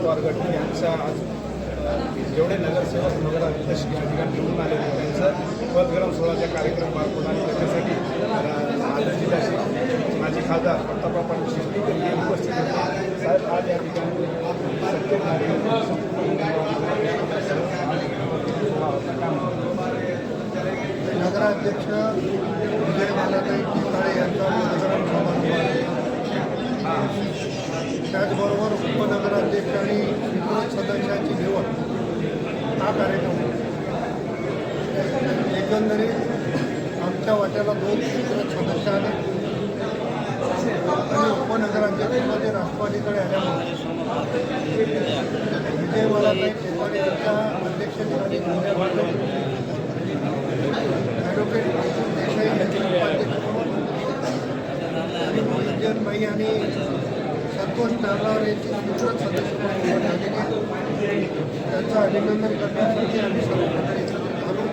स्वारगट यांचा आज जेवढे नगरसेवक नगराध्यक्ष या ठिकाणी निवडून आले होते त्यांचं पदग्रहण सोहळ्याचा कार्यक्रम पार पडला आणि त्याच्यासाठी अ, नांदेड माजी खासदार प्रतापराव पाटील शेट्टी हे उपस्थित होते. साहेब आज या ठिकाणी सत्तेधारी नगराध्यक्ष विजय बालाताई टिकाळे यांचा पदग्रहण समारंभ आहे. त्याचबरोबर उपनगराध्यक्ष आणि स्वीकृत सदस्याची निवड. हा कार्यक्रम एकंदरीत आमच्या वाट्याला दोन सदस्य आले. आणि उपनगराध्यक्षमध्ये राष्ट्रवादीकडे आल्यामुळे विजय मला टिकाळे यांच्या अध्यक्षतेखाली ॲडव्होकेट देसाई यांचे उपाध्यक्ष म्हणून आणि मोहितजन भाई आणि संतोष नारळावर यांची स्वीकृत सदस्य म्हणून झालेली आहे त्यांचं अभिनंदन करण्यासाठी आम्ही सर्व मंडळी एकत्रित आलो.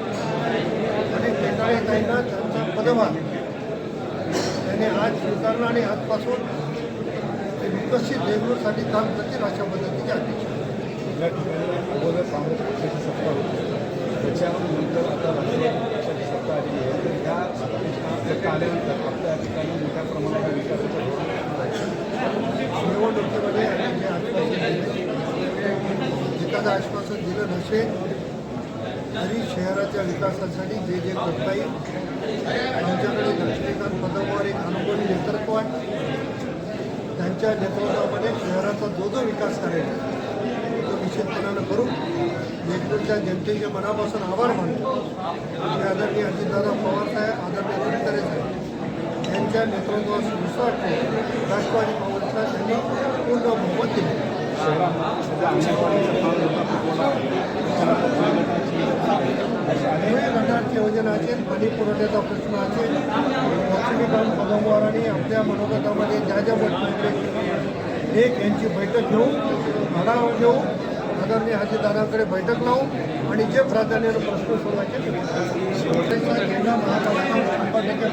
आणि टेकाळे ताईंना त्यांचा पदभार त्यांनी आज स्वीकारला आणि आजपासून ते विकसित देगलूरसाठी काम करतील अशा पद्धतीचे अध्यक्ष. या ठिकाणी अगोदर काँग्रेस पक्षाची सत्ता होती. त्याच्यानंतर आता राष्ट्रवादी पक्षाची सत्ता आली आहे. तर या सत्ता आल्यानंतर आपल्या ठिकाणी मोठ्या प्रमाणात विकासाचा धोरण निवडणुकीमध्ये आम्ही जे आश्वासन दिले एखादं आश्वासन दिलं नसेल तरी शहराच्या विकासासाठी जे जे करता येईल आमच्याकडे लक्ष्मीकांत पदमवार एक अनुभवी नेतृत्व आहे त्यांच्या नेतृत्वामध्ये शहराचा जो जो विकास करायचा तो निश्चितपणानं करू नेतृत्वच्या जनतेच्या मनापासून आभार मानतो. आणि आदरणीय अजितदादा पवार साहेब आदरणीय गडकरी साहेब यांच्या नेतृत्वास विश्वास ठेवून राष्ट्रवादी काँग्रेसला त्यांनी पूर्ण बहुमत दिले. शहरामध्ये सध्या अंगणवाडीचं काम मोठा आहे अनेक प्रकारची योजना असेल पाणी पुरवठ्याचा प्रश्न असेल लक्ष्मीकांत पदमवारांनी आपल्या मनोगतामध्ये ज्या ज्या गोष्टी एक यांची बैठक घेऊ आढावा घेऊ आदरणीय अजितदादांकडे बैठक लावू आणि जे प्राधान्याने प्रश्न सोडवायचे ते सोडवायचे. महापालिका